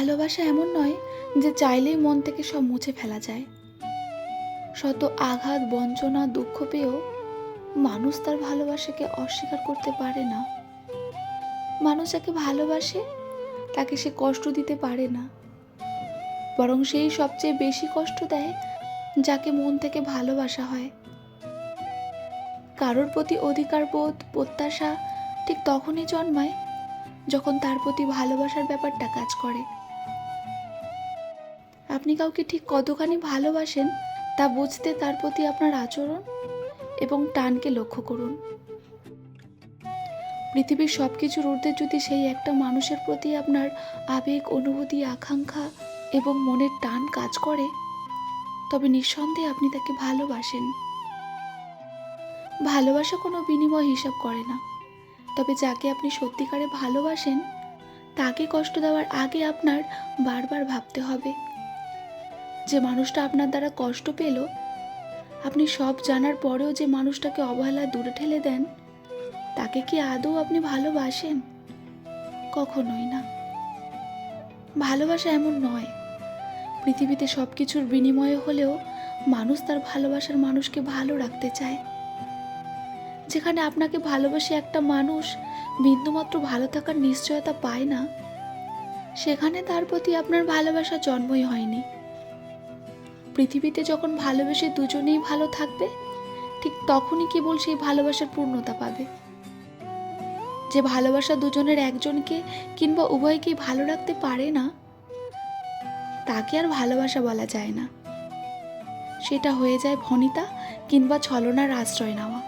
ভালোবাসা এমন নয় যে চাইলেই মন থেকে সব মুছে ফেলা যায়। শত আঘাত, বঞ্চনা, দুঃখ পেয়েও মানুষ তার ভালোবাসাকে অস্বীকার করতে পারে না। মানুষ যাকে ভালোবাসে, তাকে সে কষ্ট দিতে পারে না। বরং সেই সবচেয়ে বেশি কষ্ট দেয় যাকে মন থেকে ভালোবাসা হয়। কারোর প্রতি অধিকার বোধ, প্রত্যাশা ঠিক তখনই জন্মায় যখন তার প্রতি ভালোবাসার ব্যাপারটা কাজ করে। আপনি কাউকে ঠিক কতখানি ভালোবাসেন তা বুঝতে তার প্রতি আপনার আচরণ এবং টানকে লক্ষ্য করুন। পৃথিবীর সব কিছুর ঊর্ধ্বে যদি সেই একটা মানুষের প্রতি আপনার আবেগ, অনুভূতি, আকাঙ্ক্ষা এবং মনের টান কাজ করে, তবে নিঃসন্দেহে আপনি তাকে ভালোবাসেন। ভালোবাসা কোনো বিনিময় হিসাব করে না। তবে যাকে আপনি সত্যিকারে ভালোবাসেন, তাকে কষ্ট দেওয়ার আগে আপনার বারবার ভাবতে হবে। যে মানুষটা আপনার দ্বারা কষ্ট পেল, আপনি সব জানার পরেও যে মানুষটাকে অবহেলা দূরে ঠেলে দেন, তাকে কি আদৌ আপনি ভালোবাসেন? কখনোই না। ভালোবাসা এমন নয়। পৃথিবীতে সব কিছুর বিনিময়ে হলেও মানুষ তার ভালোবাসার মানুষকে ভালো রাখতে চায়। যেখানে আপনাকে ভালোবাসে একটা মানুষ বিন্দুমাত্র ভালো থাকার নিশ্চয়তা পায় না, সেখানে তার প্রতি আপনার ভালোবাসা জন্মই হয়নি। পৃথিবীতে যখন ভালোবেসে দুজনেই ভালো থাকবে, ঠিক তখনই কেবল সেই ভালোবাসার পূর্ণতা পাবে। যে ভালোবাসা দুজনের একজনকে কিংবা উভয়কেই ভালো রাখতে পারে না, তাকে আর ভালোবাসা বলা যায় না। সেটা হয়ে যায় ভনিতা কিংবা ছলনার আশ্রয় নেওয়া।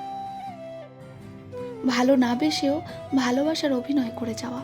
ভালো না বেসেও ভালোবাসার অভিনয় করে যাওয়া।